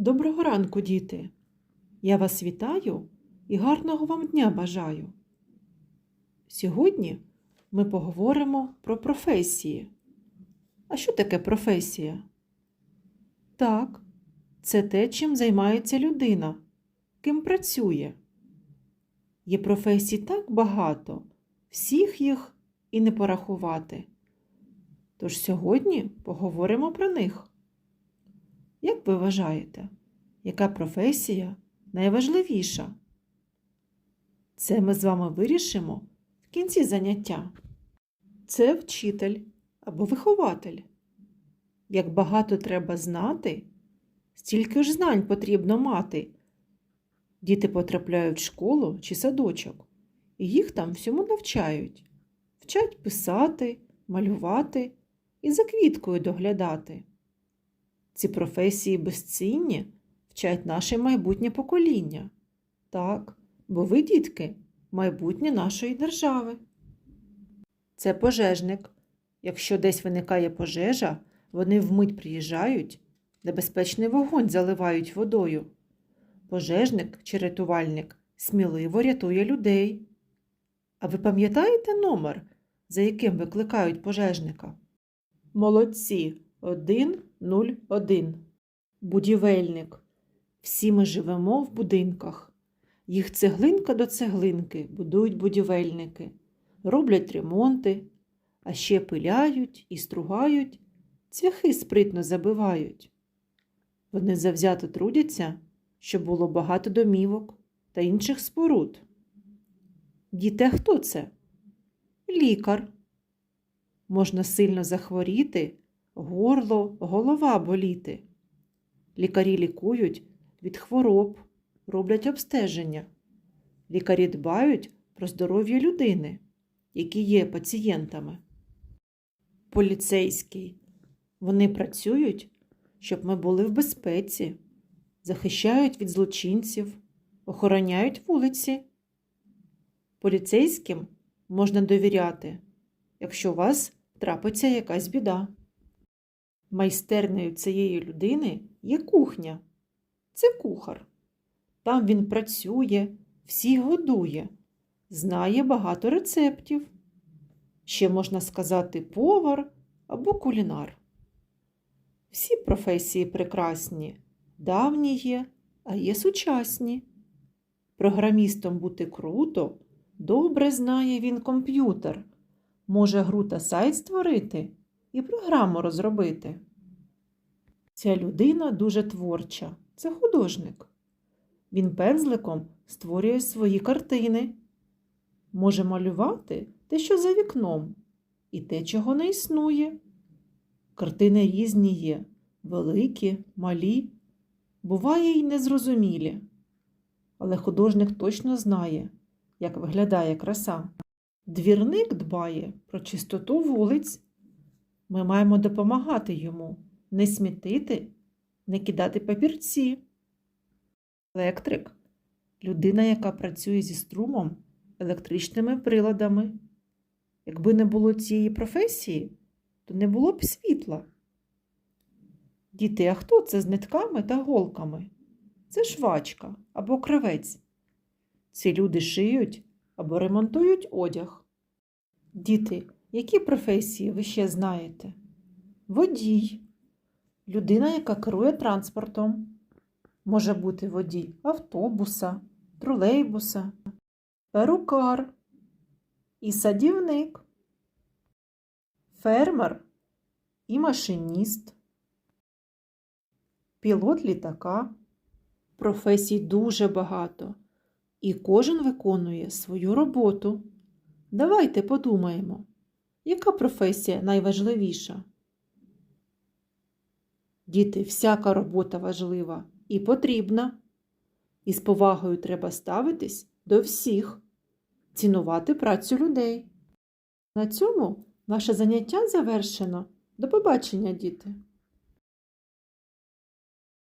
Доброго ранку, діти! Я вас вітаю і гарного вам дня бажаю. Сьогодні ми поговоримо про професії. А що таке професія? Так, це те, чим займається людина, ким працює. Є професій так багато, всіх їх і не порахувати. Тож сьогодні поговоримо про них. Як ви вважаєте, яка професія найважливіша? Це ми з вами вирішимо в кінці заняття. Це вчитель або вихователь. Як багато треба знати, стільки ж знань потрібно мати. Діти потрапляють в школу чи садочок, і їх там всьому навчають. Вчать писати, малювати і за квіткою доглядати. Ці професії безцінні вчать наше майбутнє покоління. Так, бо ви, дітки, майбутнє нашої держави. Це пожежник. Якщо десь виникає пожежа, вони вмить приїжджають, небезпечний вогонь заливають водою. Пожежник чи рятувальник сміливо рятує людей. А ви пам'ятаєте номер, за яким викликають пожежника? Молодці 101. Будівельник. Всі ми живемо в будинках. Їх цеглинка до цеглинки будують будівельники, роблять ремонти, а ще пиляють і стругають, цвяхи спритно забивають. Вони завзято трудяться, щоб було багато домівок та інших споруд. Діти, хто це? Лікар. Можна сильно захворіти, горло, голова боліти. Лікарі лікують від хвороб, роблять обстеження. Лікарі дбають про здоров'я людини, які є пацієнтами. Поліцейський. Вони працюють, щоб ми були в безпеці, захищають від злочинців, охороняють вулиці. Поліцейським можна довіряти, якщо у вас трапиться якась біда. Майстернею цієї людини є кухня. Це кухар. Там він працює, всіх годує, знає багато рецептів. Ще можна сказати повар або кулінар. Всі професії прекрасні, давні є, а є сучасні. Програмістом бути круто, добре знає він комп'ютер, може гру та сайт створити і програму розробити. Ця людина дуже творча, це художник. Він пензликом створює свої картини, може малювати те, що за вікном, і те, чого не існує. Картини різні є, великі, малі, буває й незрозумілі. Але художник точно знає, як виглядає краса. Двірник дбає про чистоту вулиць. Ми маємо допомагати йому, не смітити, не кидати папірці. Електрик людина, яка працює зі струмом, електричними приладами. Якби не було цієї професії, то не було б світла. Діти, а хто це з нитками та голками? Це швачка або кравець. Ці люди шиють або ремонтують одяг. Діти, які професії ви ще знаєте? Водій. Людина, яка керує транспортом. Може бути водій автобуса, тролейбуса, перукар і садівник, фермер і машиніст, пілот літака. Професій дуже багато, і кожен виконує свою роботу. Давайте подумаємо, яка професія найважливіша? Діти, всяка робота важлива і потрібна. І з повагою треба ставитись до всіх, цінувати працю людей. На цьому наше заняття завершено. До побачення, діти!